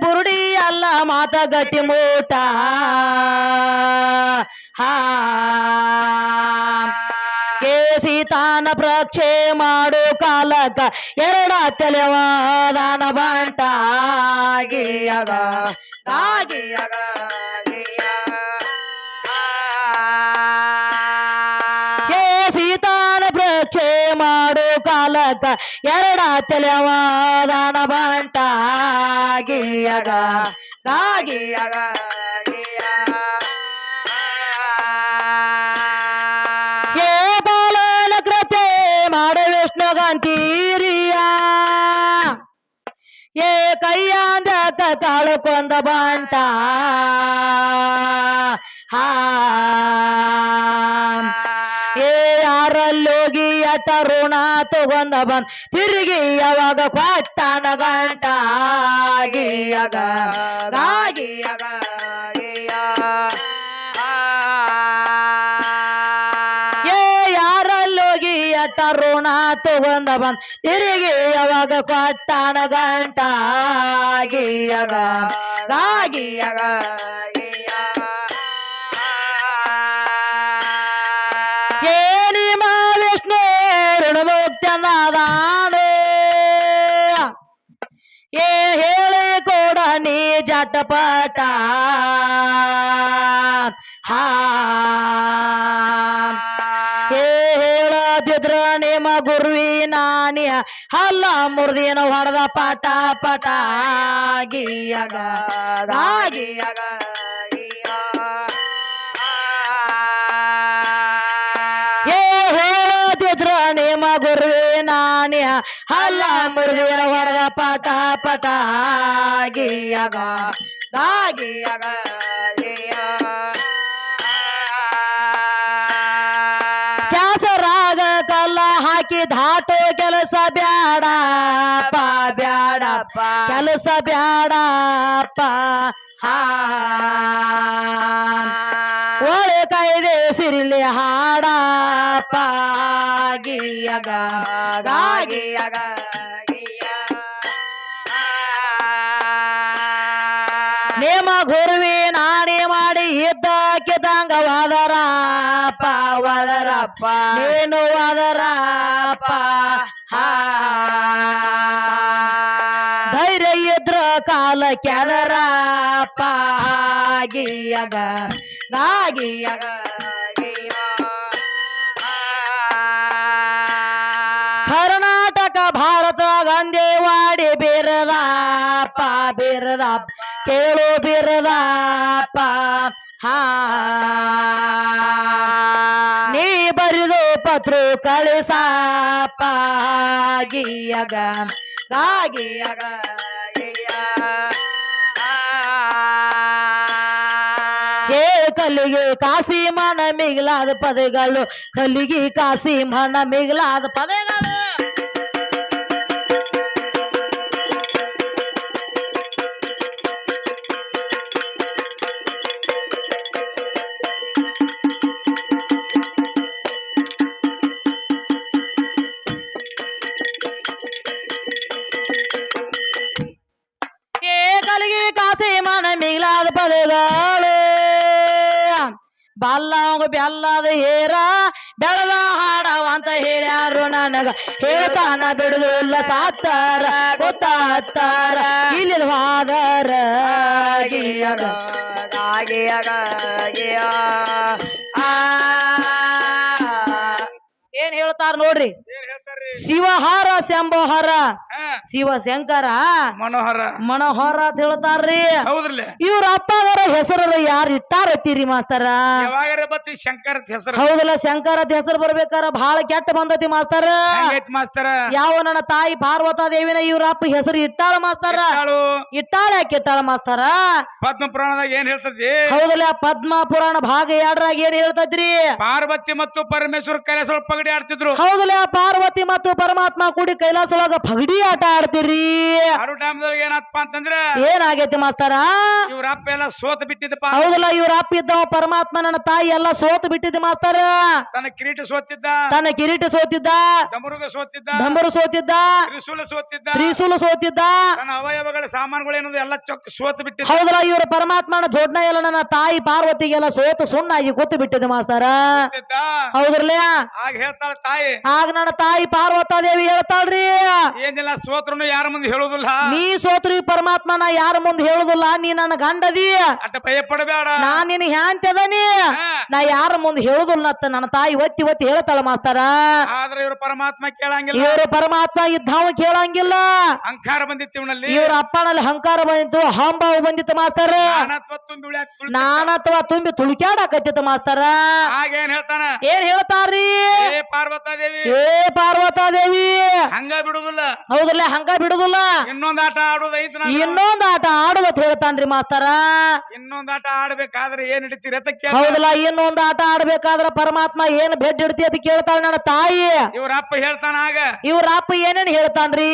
ಬುರುಡಿ ಅಲ್ಲ ಮಾತ ಗಟ್ಟಿ ಮೂಟ. ಹಾ. ಪ್ರಕ್ಷೆ ಮಾಡು ಕಾಲಕ ಎರಡ ತಲೆವಾದಾನ ಬಂಟ. ಗಿಯಗ ಗಾಗಿಯಗ ಕೇಸಿತಾನ ಪ್ರಕ್ಷೆ ಮಾಡು ಕಾಲಕ ಎರಡ ತೆಲೆವಾದಾನ ಬಂಟ ಗಿಯಗ ಗಾಗಿಯಗ ಏ ಬಂಟ. ಹಾ. ಏ ಯಾರಲ್ಲೋಗಿ ಅಟ ಋಣ ತಗೊಂದ ಬಂದ್ ತಿರುಗಿ ಯಾವಾಗ ಕೊಟ್ಟಾನ ಗಂಟ ಗಿಯಗ ಏ, ಯಾರಲ್ಲೋಗಿ ಅಟ ಋಣ ತಗೊಂದ ಬಂದ್ ತಿರುಗಿ ಯಾವಾಗ ಕೊಟ್ಟಾನ ಗಂಟ ಗಿಯಗ ಋಣಮುಕ್ತನಾದಾನು ಏ ಹೇಳಿ ಕೊಡ ನೀ ಜಟಪಟ. ಹಾ. ಏ ಹೇಳದಿದ್ರ ನಿಮ್ಮ ಗುರುವಿನಾನಿ ಹಲ್ಲ ಮುರ್ದಿನ ಹೊಡೆದ ಪಟ ಪಟ. ಗಿಯಗ ಗಾಗಿಯಗ ಹಲ್ಲ ಮುರ್ದಿನ ಹೊಡೆದ ಪಟ ಪಟ ಗಿಯಗ ಗಾಗಿಯಗ ಕ್ಯಾಸರಾಗ ಕಲ್ಲ ಹಾಕಿ ಧಾಟೋ ಕೆಲಸ ಬ್ಯಾಡಪ್ಪ ಬ್ಯಾಡಪ್ಪ ಕೆಲಸ ಬ್ಯಾಡಪ್ಪ ಹಾ ಒಳೆ ಕೈದೆ ಹಾಡ ಪಾಗಿಯಗ ಗಿಯಗ ಗಾಗಿಯಗ ನೇಮ ಗುರುವಿ ನಾಣಿ ಮಾಡಿ ಇದ್ದಾಕಿದಂಗ ವಾದರಪ್ಪ ವಾದರಪ್ಪ. ನೀನು ವಾದರಪ್ಪ. ಧೈರ್ಯ ಇದ್ರ ಕಾಲ ಕೆದರಪ್ಪ ಆಗಿಯಗ ಗಾಗಿಯಗ ಬಿರದಪ್ಪ ಕೇಳು ಬಿರದಪ್ಪ ಹಾ. ನೀ ಬರಿದು ಪತ್ರ ಕಳಿಸಪ್ಪ ಗಿಯಗ ಗಿಯಗ ಕಲಿಗೆ ಕಾಸಿ ಮನ ಮಿಗಿಲಾದ ಪದಗಳು. ಕಲಿಗೆ ಕಾಸಿ ಮನ ಮಿಗಿಲಾದ ಪದಗಳು. ಬಲ್ಲವಂಗ ಬೆಲ್ಲದ ಹೇರ ಬೆಳದ ಹಾಡವಂತ ಹೇಳ್ಯಾರು ನನಗ. ಹೇಳ್ತಾನ ಬಿಡುದು ಇಲ್ಲ ಸಾತ್ತಾರ ಗೊತ್ತಾತ್ತಾರ ಇಲ್ಲಿಲ್ವಾದರ ವಾದರ ಗಿಯಗ ಏನ್ ಹೇಳ್ತಾರ ನೋಡ್ರಿ? ಶಿವಹಾರ ಶಂಭಹಾರ. ಶಿವ ಶಿವಶಂಕರ ಮನೋಹರ. ಮನೋಹರ ಅಂತ ಹೇಳ್ತಾರ್ರಿ. ಹೌದ್ರಲ್ಲ? ಇವ್ರ ಅವರ ಹೆಸರು ಯಾರು ಇಟ್ಟಾರತ್ತೀರಿ ಮಾಸ್ತರ. ಯಾವಾಗಾರ ಬತ್ತಿ ಶಂಕರ ಹೆಸರು? ಹೌದಲ್ಲ ಶಂಕರ ಅಂತ ಹೆಸರು ಬರ್ಬೇಕಾರ ಬಹಳ ಕೆಟ್ಟ ಬಂದತಿ ಮಾಸ್ತರ. ಮಾಸ್ತರ? ಯಾವ ನನ್ನ ತಾಯಿ ಪಾರ್ವತ ದೇವಿನ ಇವ್ರ ಅಪ್ಪ ಹೆಸರು ಇಟ್ಟಾಳ ಮಾಸ್ತರ. ಇಟ್ಟಾಳು. ಇಟ್ಟಾಳ ಯಾಕೆ ಇಟ್ಟಾಳ ಮಾಸ್ತರ? ಪದ್ಮ ಪುರಾಣದಾಗ ಏನ್ ಹೇಳ್ತದಿ ಹೌದಲ್ಲ ಪದ್ಮ ಪುರಾಣ ಭಾಗ ಎರಡರಾಗ ಏನ್ ಹೇಳ್ತದ್ರಿ? ಪಾರ್ವತಿ ಮತ್ತು ಪರಮೇಶ್ವರ ಕರೆ ಸ್ವಲ್ಪ ಪಗಡಿ ಆಡ್ತಿದ್ರು. ಹೌದಲ್ಲ ಪಾರ್ವತಿ ಮತ್ತು ಮತ್ತು ಪರಮಾತ್ಮ ಕೂಡಿ ಕೈಲಾಸ ಒಳಗ ಪಗಡಿ ಆಟ ಆಡ್ತೀರಿ. ಆರು ಟೈಮ್ದೊಳಗೆ ಏನಪ್ಪ ಅಂತಂದ್ರೆ ಏನಾಗೈತಿ ಮಾಸ್ತಾರ? ಇವ್ರ ಅಪ್ಪ ಎಲ್ಲ ಸೋತ್ ಬಿಟ್ಟಿದ್ದಪ್ಪ ಹೌದಲ್ಲ ಇವ್ರ ಅಪ್ಪ ಇದ್ದವ ಪರಮಾತ್ಮ ನನ್ನ ತಾಯಿ ಎಲ್ಲ ಸೋತು ಬಿಟ್ಟಿದ್ದೆ ಮಾಸ್ತಾರ. ತನ್ನ ಕಿರೀಟ ಸೋತಿದ್ದ. ತನ್ನ ಕಿರೀಟ ಸೋತಿದ್ದ. ಡಮರುಗ ಸೋತಿದ್ದ. ಡಂಬರು ಸೋತಿದ್ದ. ತ್ರಿಶೂಲ ಸೋತಿದ್ದ. ತ್ರಿಶೂಲ ಸೋತಿದ್ದ. ತನ್ನ ಅವಯವಗಳ ಸಾಮಾನುಗಳು ಏನದು ಎಲ್ಲ ಚೊಕ್ಕ ಸೋತ್ ಬಿಟ್ಟಿದ್ದ. ಹೌದಲ್ಲ ಇವ್ರ ಪರಮಾತ್ಮನ ಜೋಡ್ನ ಎಲ್ಲ ನನ್ನ ತಾಯಿ ಪಾರ್ವತಿಗೆಲ್ಲ ಸೋತು ಸುಣ್ಣಾಗಿ ಕೂತು ಬಿಟ್ಟಿದ್ದೆ ಮಾಸ್ತರ. ಹೌದ್ರಲ್ಲ ಆಗ ಹೇಳ್ತಾಳ ತಾಯಿ ಆಗ ನನ್ನ ತಾಯಿ ಪಾರ್ವತಾದೇವಿ ಹೇಳ್ತಾಳ್ರಿ. ಏನಿಲ್ಲ ಸೋತ್ರನು ಯಾರ ಮುಂದೆ ಹೇಳುದಿಲ್ಲ? ನೀ ಸೋತ್ರಿ ಪರಮಾತ್ಮನ ಯಾರ ಮುಂದೆ ಹೇಳುದಿಲ್ಲ? ನೀ ನನ್ನ ಗಂಡದಿ. ಅಟ್ಟ ಭಯ ಪಡಬೇಡ. ನಾ ನಿನ್ ಹ್ಯಾಂತ ಅದನಿ. ನಾ ಯಾರ ಮುಂದೆ ಹೇಳುದಿಲ್ಲ ಅಂತ ನನ್ನ ತಾಯಿ ಒತ್ತಿ ಒತ್ತಿ ಹೇಳ್ತಾಳ ಮಾಸ್ತರ. ಆದ್ರೆ ಇವ್ರ ಪರಮಾತ್ಮ ಕೇಳಂಗಿಲ್ಲ. ಇವ್ರ ಪರಮಾತ್ಮ ಇದ್ದಾವ ಕೇಳಂಗಿಲ್ಲ. ಅಹಂಕಾರ ಬಂದಿತ್ತು ಇವನಲ್ಲಿ. ಇವ್ರ ಅಪ್ಪನಲ್ಲಿ ಹಂಕಾರ ಬಂದಿತ್ತು ಹಂಬಾವು ಬಂದಿತ್ತು ಮಾಸ್ತರ. ನಾನತ್ವ ತುಂಬಿ ಉಳ್ಯಾಕ. ನಾನತ್ವ ತುಂಬಿ ತುಳಿಕ್ಯಾಡಕತ್ತಿತ್ತು ಮಾಸ್ತರ. ಹಾಗೇನ್ ಏನ್ ಹೇಳ್ತಾನ? ಏನ್ ಹೇಳ್ತಾರ್ರಿ? ಏ ಪಾರ್ವತಾದೇವಿ. ಏ ಪಾರ್ವತಾದೇವಿ ಹಂಗ ಬಿಡುದಿಲ್ಲ. ಹೌದಲ್ಲ ಹಂಗ ಬಿಡುದಿಲ್ಲ. ಇನ್ನೊಂದ್ ಆಟ ಆಡೋದ್ ಐತ್. ಇನ್ನೊಂದ್ ಆಟ ಆಡುವತ್ ಹೇಳ್ತಾನ್ರಿ ಮಾಸ್ತರ. ಇನ್ನೊಂದ್ ಆಟ ಆಡ್ಬೇಕಾದ್ರೆ ಏನ್ ಹಿಡಿತೀರಿ ಅಂತ ಕೇಳ ಹೌದಲ್ಲ ಇನ್ನೊಂದ್ ಆಟ ಆಡ್ಬೇಕಾದ್ರ ಪರಮಾತ್ಮ ಏನ್ ಬೆಡ್ ಇಡ್ತಿ ಅಂತ ಕೇಳ್ತಾಳ ನನ್ನ ತಾಯಿ. ಇವ್ರ ಅಪ್ಪ ಹೇಳ್ತಾನ ಆಗ. ಇವ್ರ ಅಪ್ಪ ಏನೇನ್ ಹೇಳ್ತಾನ್ರಿ.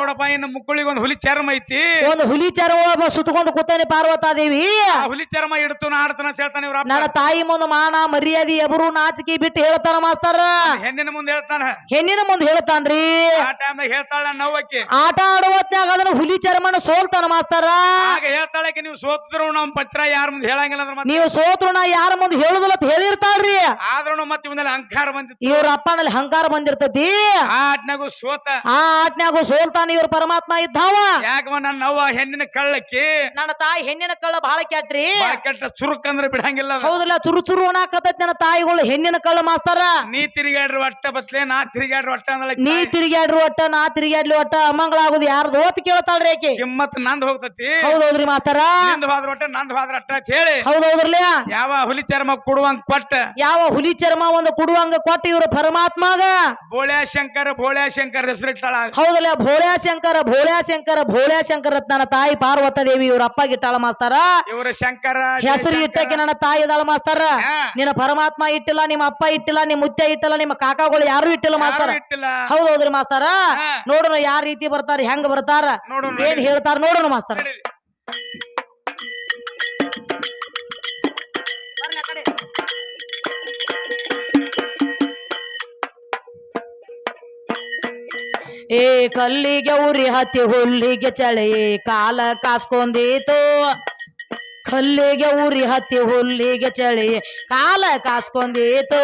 ನೋಡಪ್ಪ ಇನ್ನು ಮುಕ್ಕುಳಿಗೆ ಒಂದ್ ಹುಲಿ ಚರ್ಮ ಐತಿ. ಒಂದ್ ಹುಲಿ ಚರ್ಮ ಸುತ್ತಕೊಂಡು ಕೂತಾನೆ ಪಾರ್ವತಾದೇವಿ. ಆ ಹುಲಿ ಚರ್ಮ ಇಡ್ತು ನಾ ಆಡ್ತಾನ ಅಂತ ಹೇಳ್ತಾನ ಇವ್ರ ನನ್ನ ತಾಯಿ ಮುಂದೆ ಮಾನ ಮರ್ಯಾದೆ ಎಬರು ನಾಚಿಕೆ ಬಿಟ್ಟು ಹೇಳ್ತಾನ ಮಾಸ್ತರ. ಹೆಣ್ಣಿನ ಮುಂದೆ ಹೇಳ್ತಾನ. ಹೆಣ್ಣಿನ ಮುಂದೆ ಹೇಳ್ತಾನ್ರಿ. ಆ ಟೈಮ್ದಾಗ ಹೇಳ್ತಾಳ ನವ್ವಕ್ಕೆ ಆಟ ಆಡುವತ್ನಾಗ ಅದನ್ನ ಹುಲಿ ಚರ್ಮನ ಸೋಲ್ತಾನ ಮಾಸ್ತಾರ. ಆಗ ಹೇಳ್ತಾಳಕ್ಕೆ ನೀವು ಸೋತಿದ್ರು ನಮ್ ಪತ್ರ ಯಾರ ಮುಂದೆ ಹೇಳಂಗಿಲ್ಲ ಅಂದ್ರೆ ಮತ್ತೆ? ನೀವು ಸೋತ್ರು ನಾ ಯಾರ ಮುಂದೆ ಹೇಳುದಿಲ್ಲ ಅಂತ ಹೇಳಿರ್ತಾಳ್ರಿ. ಆದ್ರೂ ಮತ್ತೆ ಇವನಲ್ಲಿ ಅಹಂಕಾರ ಬಂದಿತ್ತು. ಇವ್ರ ಅಪ್ಪನಲ್ಲಿ ಅಹಂಕಾರ ಬಂದಿರ್ತತಿ. ಆ ಆಟ್ನಾಗು ಸೋತ. ಆ ಆಟ್ನ್ಯಾಗು ಸೋಲ್ತಾನ ಇವ್ರ ಪರಮಾತ್ಮ ಇದ್ದಾವ. ಯಾಕವ ನನ್ನ ಅವ್ವ ಹೆಣ್ಣಿನ ಕಳ್ಳಕಿ ನನ್ನ ತಾಯಿ ಹೆಣ್ಣಿನ ಕಳ್ಳ ಬಹಳ ಕೆಟ್ರಿ ಬಾಳ ಕೆಟ್ಟ ಚುರುಕ್ ಅಂದ್ರೆ ಬಿಡಂಗಿಲ್ಲ ಹೌದಿಲ್ಲ ಹೌದಲ್ಲ ಚುರು ಚುರು ಅನ್ನಾಕತೈತಿ ನನ್ನ ತಾಯಿಗಳು ಹೆಣ್ಣಿನ ಕಳ್ಳ ಮಾಸ್ತಾರ. ನೀ ತಿರುಗಾಡ್ರಿ ಒಟ್ಟ ಬತ್ಲೆ ನಾ ತಿರುಗಾಡ್ರಿ ಒಟ್ಟ ಅಂದ್ರೆ ನೀ ತಿರುಗಾಡ್ರಿ ಒಟ್ಟ ನಾ ತಿರುಗಾಡ್ಲಿ ಒಟ್ಟ ಅಮ್ಮಂಗಳಾಗುದು ಯಾರ್ದು ಓತ್ ಕೇಳ್ತಾಳ್ರಿ ಆಕಿ. ಕಿಮ್ಮತ್ ನಂದ್ ಹೋಗ್ತತಿ. ಹೌದೌದ್ರಿ ಮಾಸ್ತಾರ. ನಂದ್ ಹೋದ್ರ ಒಟ್ಟ ನಂದ್ ಹೋದ್ರ ಅಟ್ಟ ಅಂತ ಹೇಳಿ. ಹೌದೌದ್ರಲ್ಲ ಯಾವ ಹುಲಿ ಚರ್ಮ ಕೊಡುವಂಗ್ ಕೊಟ್ಟ. ಯಾವ ಹುಲಿ ಚರ್ಮ ಒಂದು ಕೊಡುವಂಗ ಕೊಟ್ಟು ಇವರು ಪರಮಾತ್ಮಗ. ಬೋಳ್ಯಾ ಶಂಕರ ಬೋಳ್ಯಾ ಶಂಕರ ಹೆಸರಿಟ್ಟಾಳ. ಹೌದಲ್ಲ ಭೋಳ್ಯಾ ಶಂಕರ ಭೋಳ್ಯಾ ಶಂಕರ ಭೋಳ್ಯಾ ಶಂಕರ ನನ್ನ ತಾಯಿ ಪಾರ್ವತ ದೇವಿ ಇವ್ರ ಅಪ್ಪ ಗಿಟ್ಟಾಳ ಮಾಸ್ತಾರ. ಇವರ ಶಂಕರ ಹೆಸರು ಇಟ್ಟಕ್ಕೆ ನನ್ನ ತಾಯಿ ಇದಾಳ ಮಾಸ್ತಾರ. ನಿನ್ನ ಪರಮಾತ್ಮ ಇಟ್ಟಿಲ್ಲ ನಿಮ್ಮ ಅಪ್ಪ ಇಟ್ಟಿಲ್ಲ ನಿಮ್ಮ ಮುತ್ತೆ ಇಟ್ಟಿಲ್ಲ ನಿಮ್ಮ ಕಾಕಾಗಳು ಯಾರು ಇಟ್ಟಿಲ್ಲ ಮಾಸ್ತಾರ. ಹೌದೌದ್ರಿ ಮಾಸ್ತಾರ. ನೋಡೋಣ ಯಾವ ರೀತಿ ಬರ್ತಾರ ಹೆಂಗ್ ಬರ್ತಾರ? ಏನ್ ಹೇಳ್ತಾರ ನೋಡೋಣ ಮಾಸ್ತಾರ. ಏ ಕಲ್ಲಿಗೆ ಉರಿ ಹತ್ತಿ, ಹುಲ್ಲಿಗೆ ಚಳಿ, ಕಾಲ ಕಾಸ್ಕೊಂಡೀತು. ಕಲ್ಲಿಗೆ ಉರಿ ಹತ್ತಿ, ಹುಲ್ಲಿಗೆ ಚಳಿ, ಕಾಲ ಕಾಸ್ಕೊಂಡೀತು.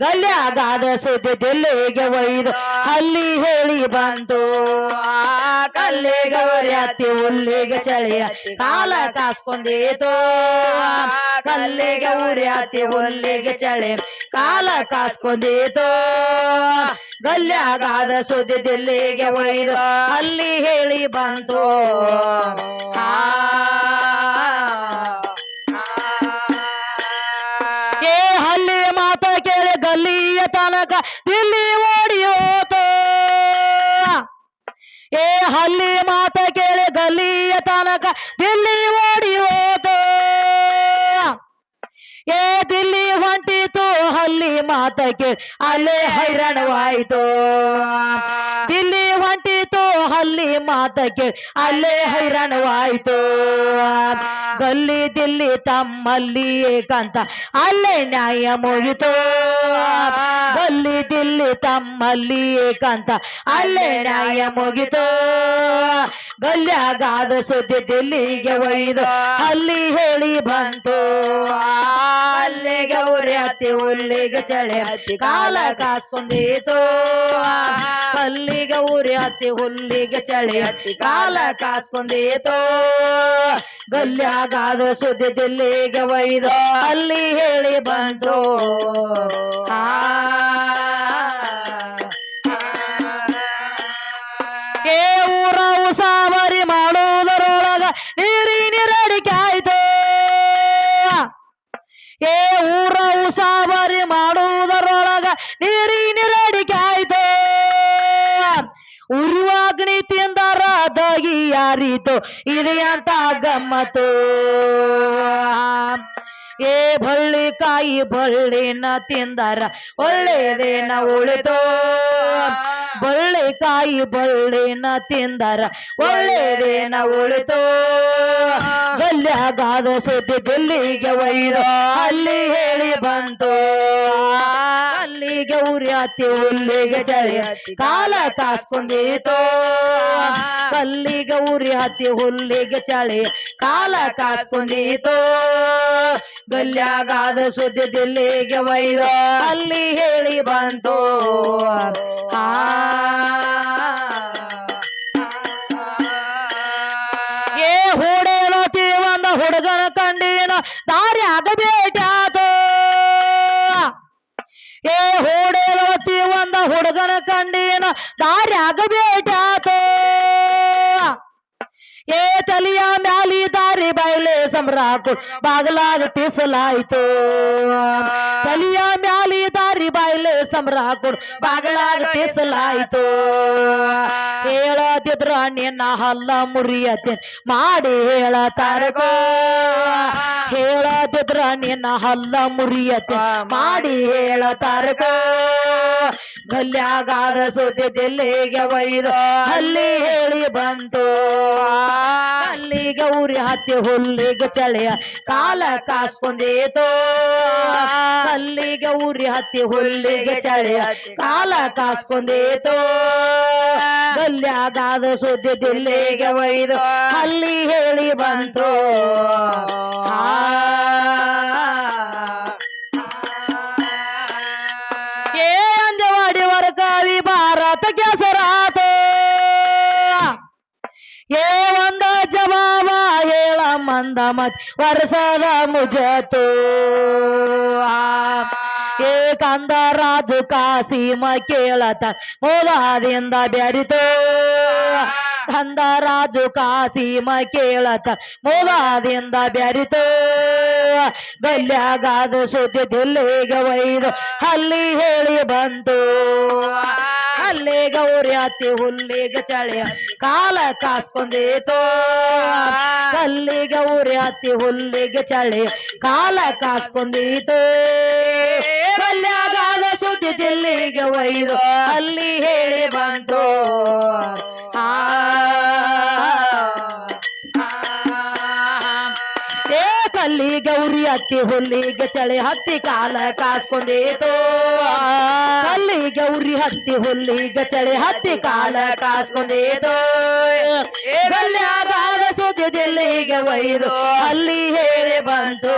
ಗಲ್ಯಾಗಾದ ಸುದ್ದಿ ದಿಲ್ಲಿಗೆ ಒಯ್ದು ಅಲ್ಲಿ ಹೇಳಿ ಬಂತು ಆ ಕಲ್ಲಿಗೆ ಉರಿ ಹತ್ತಿ ಹುಲ್ಲಿಗೆ ಚಳಿ ಕಾಲ ಕಾಸ್ಕೊಂಡೀತು. ಕಲ್ಲಿಗೆ ಉರಿ ಉಲ್ಲಿಗೆ ಚಳಿ ಕಾಲ ಕಾಸ್ಕೊಂಡೀತು. ಗಲ್ಯಾಗಾದ ಸುದ್ದಿ ದಿಲ್ಲಿಗೆ ಒಯ್ದು ಅಲ್ಲಿ ಹೇಳಿ ಬಂತು ಆ, ಏ ಹಲ್ಲಿ ಮಾತ ಕೇಳಿ ಗಲ್ಲಿಯ ತನಕ ದಿಲ್ಲಿ ಓಡಿ ಹೋತು ಏ ದಿಲ್ಲಿ ಹೊಂಟಿತು ಹಲ್ಲಿ ಕೇಳಿ, ಅಲ್ಲೇ ಹೈರಾಣವಾಯಿತು. ದಿಲ್ಲಿ ಹೊಂಟಿತು ಮಾತ ಮಾತಕ್ಕೆ ಅಲ್ಲೇ ಹೈರಾಣವಾಯಿತು. ಗಲ್ಲಿ ದಿಲ್ಲಿ ತಮ್ಮಲ್ಲಿ ಏಕಾಂತ, ಅಲ್ಲೇ ನ್ಯಾಯ ಮುಗಿತು. ಗಲ್ಲಿ ದಿಲ್ಲಿ ತಮ್ಮಲ್ಲಿ ಏಕಾಂತ, ಅಲ್ಲೇ ನ್ಯಾಯ ಮುಗಿತು. ಗಲ್ಯಾಗಾದ ಸುದ್ದಿ ದಿಲ್ಲಿಗೆ ಒಯ್ದು, ಅಲ್ಲಿ ಹೇಳಿ ಬಂತು. ಅಲ್ಲಿಗೆ ಉರಿ ಹತ್ತಿ, ಉಲ್ಲಿಗೆ ಚಳಿ ಹತ್ತಿ, ಕಾಲ ಕಾಸ್ಕೊಂಡೀತು. ಅಲ್ಲಿಗೆ ಉರಿ ಹತ್ತಿ ಹುಲ್ಲಿಗೆ ಚಳಿ ಹತ್ತಿ, ಕಾಲ ಕಾಸ್ಕೊಂಡೀತು. ಗಲ್ಯಾಗಾದ ಸುದ್ದಿ ದಿಲ್ಲಿಗೆ ಒಯ್ದು, ಅಲ್ಲಿ ಹೇಳಿ ಬಂತು. ಯಾರಿತು ಇದು ಅಂತ ಗಮ್ಮತ್ತು. ಏ ಬಳ್ಳಿ ಕಾಯಿ ಬಳ್ಳಿನ ತಿಂದರ ಒಳ್ಳೇದೇನ ಉಳಿತೋ. ಬಳ್ಳಿ ಕಾಯಿ ಬಳ್ಳಿನ ತಿಂದರ ಒಳ್ಳೆಯದೇನ ಉಳಿತೋ. ಗಲ್ಯಾಗಾದ ಸುದ್ದಿ ದಿಲ್ಲಿಗೆ ವೈರ ಅಲ್ಲಿ ಹೇಳಿ ಬಂತು. ಅಲ್ಲಿಗೆ ಉರಿ ಹತ್ತಿ ಹುಲ್ಲಿಗೆ ಕಾಲ ಕಾಸ್ಕೊಂಡಿತು? ಕಲ್ಲಿಗೆ ಉರಿ ಹತ್ತಿ ಹುಲ್ಲಿಗೆ ಚಳಿ, ಕಾಲ ಕಾಸ್ಕೊಂಡಿತು? ಗಲ್ಯಾಗಾದ ಸುದ್ದಿ ದಿಲ್ಲಿಗೆ ಒಯ್ದು, ಅಲ್ಲಿ ಹೇಳಿ ಬಂತು. ಆ ಒಂದ ಕಂಡೇನ ದಾರ್ಯಾಗ ಭೇಟ್ಯಾತ ಏ ತಲಿಯ ಮ್ಯಾಲಿ ದಾರಿ ಬಯಲೆ ಸಂಬ್ರಾಕು ಬಾಗಲಾಗ ಟಿಸಲಾಯ್ತು ತಲಿಯ ಮ್ಯಾಲಿ ದಾರಿ ಬಾಯ್ಲೆ ಸಂಬ್ರಾಕು ಬಾಗಲಾಗ ಟಿಸಲಾಯ್ತು ಹೇಳದಿದ್ರ ನಿನ್ನ ಹಲ್ಲ ಮುರಿಯತೆ ಮಾಡಿ ಹೇಳತಾರಗೋ ಹೇಳದಿದ್ರ ನಿನ್ನ ಹಲ್ಲ ಮುರಿಯತೆ ಮಾಡಿ. ಹೇಳತಾರಗೋ ಗಲ್ಯಾಗಾದ ಸುದ್ದಿ ದಿಲ್ಲಿಗೆ ಒಯ್ದು. ಅಲ್ಲಿ ಹೇಳಿ ಬಂತು. ಅಲ್ಲಿಗೆ ಊರಿ ಹತ್ತಿ ಹುಲ್ಲಿಗೆ ಚಳಿಯ ಕಾಲ ಕಾಸ್ಕೊಂಡೀತು. ಅಲ್ಲಿಗೆ ಊರಿ ಹತ್ತಿ ಹುಲ್ಲಿಗೆ ಚಳಿಯ ಕಾಲ ಕಾಸ್ಕೊಂಡೀತು. ಗಲ್ಯಾಗಾದ ಸುದ್ದಿ ದಿಲ್ಲಿಗೆ ಒಯ್ದು. ಅಲ್ಲಿ ಹೇಳಿ ಬಂತು. ಹೇಳ ಮಂದ ಮತ್ ವರ್ಷದ ಮುಜತು. ಏ ಕಂದ ರಾಜು ಕಾಸಿಮ ಕೇಳತ. ಮೂಲಾದಿಂದ ಬೆರಿತು ಕಂದ ರಾಜು ಕಾಸಿಮ ಕೇಳತ. ಮೂಲಾದಿಂದ ಬೆರಿತು ಗಲ್ಯಾಗಾದ ಸುದ್ದಿ ದಿಲ್ಲಿಗೆ ಒಯ್ದು. ಅಲ್ಲಿ ಹೇಳಿ ಬಂತು. ಅಲ್ಲೇ ಗೌರಿ ಹತ್ತಿ, ಹುಲ್ಲಿಗೆ ಚಳಿ ಕಾಲ ಕಾಸ್ಕೊಂಡೀತು ಕಲ್ಲಿಗೆ ಉರಿ ಹತ್ತಿ, ಹುಲ್ಲಿಗೆ ಚಳಿ, ಕಾಲ ಕಾಸ್ಕೊಂಡೀತು ಕಲ್ಯಾಗಾದ ಸುದ್ದಿ ದಿಲ್ಲಿಗೆ ಒಯ್ದು, ಅಲ್ಲಿ ಹೇಳಿ ಬಂತು ಏ ಕಲ್ಲಿಗೆ ಉರಿ ಹತ್ತಿ ಹುಲ್ಲಿಗೆ ಚಳಿ ಹತ್ತಿ ಕಾಲ ಕಾಸ್ಕೊಂಡೀತು ಕಲ್ಲಿಗೆ ಉರಿ ಹತ್ತಿ ಹುಲ್ಲಿಗೆ ಚಳಿ ಹತ್ತಿ ಕಾಲ ಕಾಸ್ಕೊಂಡೀತು ಗಲ್ಯಾಗಾದ ಸುದ್ದಿ ದಿಲ್ಲಿಗೆ ಒಯ್ದು ಅಲ್ಲಿ ಹೇಳಿ ಬಂತು.